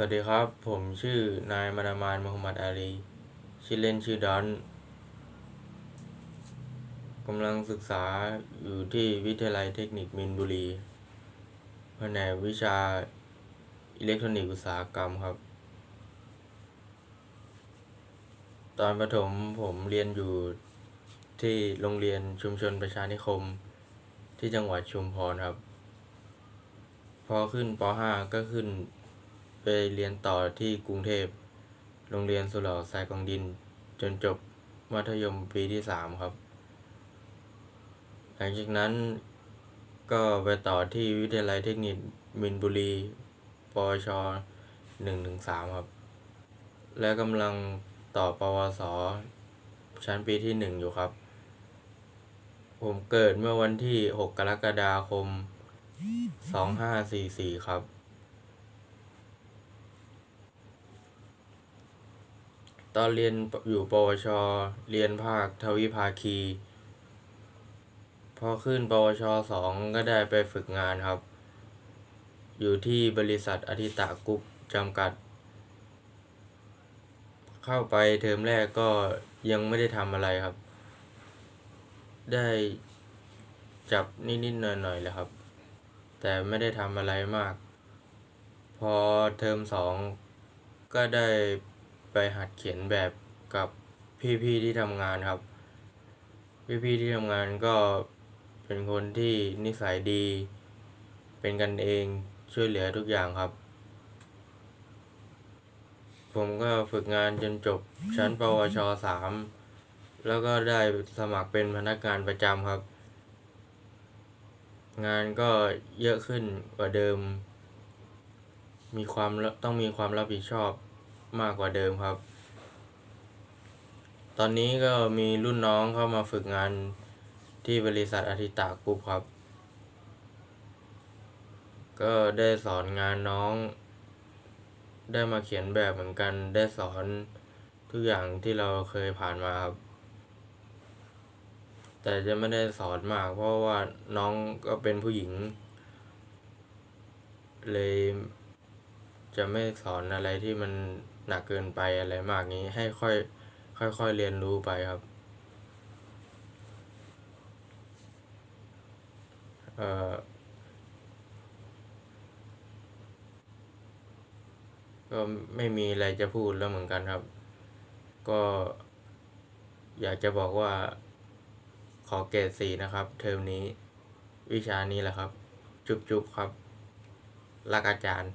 สวัสดีครับ ผมชื่อนายมานามานมุฮัมมัดอาลี ชื่อเล่นชื่อดอนกำลังศึกษาอยู่ที่วิทยาลัยเทคนิคมินบุรีแผนกวิชาอิเล็กทรอนิกส์อุตสาหกรรมครับ ตอนประถมผมเรียนอยู่ที่โรงเรียนชุมชนประชานิคม ที่จังหวัดชุมพรครับ พอขึ้นป .5 ก็ขึ้น ไปเรียนต่อที่กรุงเทพ โรงเรียนสุเหร่าสายกองดิน จนจบมัธยมปีที่สามครับ หลังจากนั้นก็ไปต่อที่วิทยาลัยเทคนิคมินบุรี ปชหนึ่งถึงสามครับ และกำลังต่อปวส ชั้นปีที่หนึ่งอยู่ครับ ผมเกิดเมื่อวันที่หกกรกฎาคมสองห้าสี่สี่ครับ ตอนเรียนอยู่ปวช เรียนภาคทวิภาคี พอขึ้นปวชสองก็ได้ไปฝึกงานครับ อยู่ที่บริษัทอธิตะกรุ๊ปจำกัด เข้าไปเทอมแรกก็ยังไม่ได้ทำอะไรครับ ได้จับนิดๆหน่อยๆเลยครับ แต่ไม่ได้ทำอะไรมาก พอเทอมสองก็ได้ ไปหัดเขียนแบบกับพี่ๆที่ทำงานครับ พี่ๆที่ทำงานก็เป็นคนที่นิสัยดี เป็นกันเองช่วยเหลือทุกอย่างครับ ผมก็ฝึกงานจนจบชั้นปวชสามแล้วก็ได้สมัครเป็นพนักงานประจำครับ งานก็เยอะขึ้นกว่าเดิม มีความต้องมีความรับผิดชอบ มากกว่าเดิมครับ ตอนนี้ก็มีรุ่นน้องเข้ามาฝึกงานที่บริษัทอาทิตากรุ๊ปครับ ก็ได้สอนงานน้อง ได้มาเขียนแบบเหมือนกัน ได้สอนทุกอย่างที่เราเคยผ่านมาครับ แต่จะไม่ได้สอนมาก เพราะว่าน้องก็เป็นผู้หญิง เลยจะไม่สอนอะไรที่มัน หนักเกินไปอะไรมากนี้ให้ค่อยค่อยๆเรียนรู้ไปครับ เอ่อ ก็ไม่มีอะไรจะพูดแล้วเหมือนกันครับ ก็อยากจะบอกว่าขอเกรดสี่นะครับ เทอมนี้ วิชานี้แหละครับ จุบๆครับ รักอาจารย์